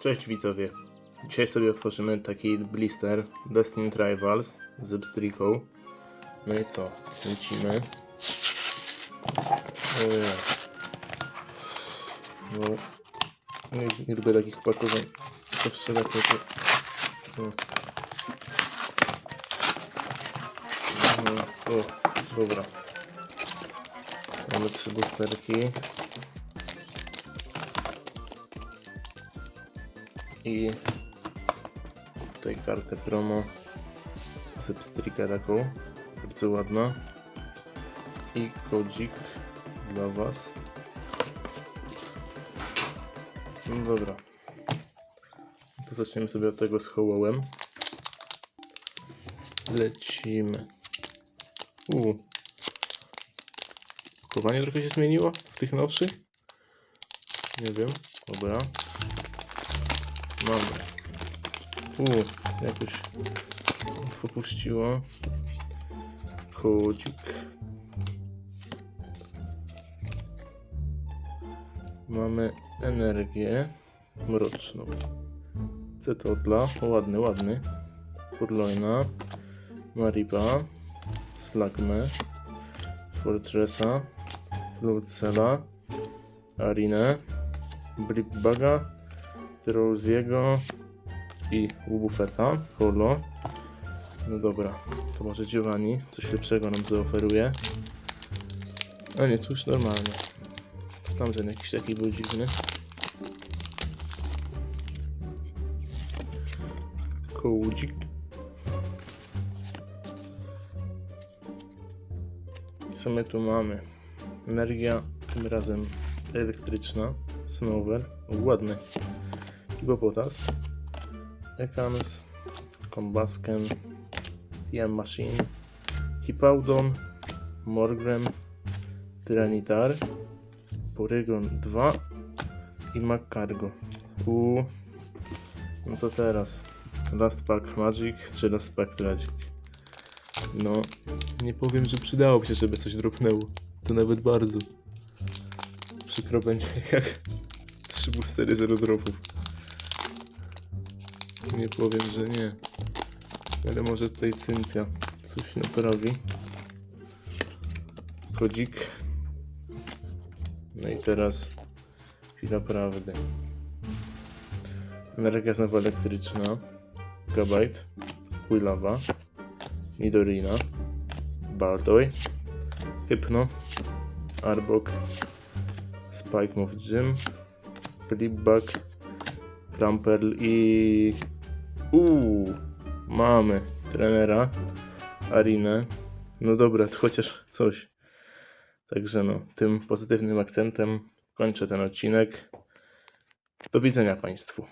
Cześć widzowie. Dzisiaj sobie otworzymy taki blister Destiny Rivals z Pstryką. No i co? Lecimy. No, nie, nie lubię takich pakowań. To wstrzela to... No. No, o, dobra. Mamy trzy boosterki. I tutaj kartę promo z taką, bardzo ładna. I kodzik dla Was. No dobra. To zaczniemy sobie od tego z hołołem. Lecimy. U. Pakowanie trochę się zmieniło w tych nowszych? Nie wiem. Dobra. Mamy. U, jakoś popuściło. Kodzik. Mamy energię mroczną. Cetodla, ładny, ładny. Purloina. Mariba. Slagme. Fortressa. Flutcela. Arinę. Blipbaga. Drowsiego i Ubufeta, Holo. No dobra, to może Giovanni coś lepszego nam zaoferuje. A nie, już normalnie. Tamten jakiś taki był dziwny. Kołdzik. I co my tu mamy? Energia, tym razem elektryczna. Snower, ładny. Hipopotas. Ekans. Kombasken. TM Machine. Hippowdon. Morgrem. Tyranitar. Porygon 2. I Macargo. U. No to teraz. Last Pack Magic czy Last Pack Tragic? No, nie powiem, że przydałoby się, żeby coś dropnęło. To nawet bardzo. Przykro będzie, jak 3 boostery 0 dropów. Nie powiem, że nie. Ale może tutaj Cynthia coś naprawi. Kodzik. No i teraz chwila prawdy. Energia znowu elektryczna. Gabite. Quilawa. Midorina. Baltoy. Hypno. Arbok. Spike Moth Gym. Flipback. Kramperl i... Uuu, mamy trenera, Arinę. No dobra, to chociaż coś. Także no, tym pozytywnym akcentem kończę ten odcinek. Do widzenia Państwu.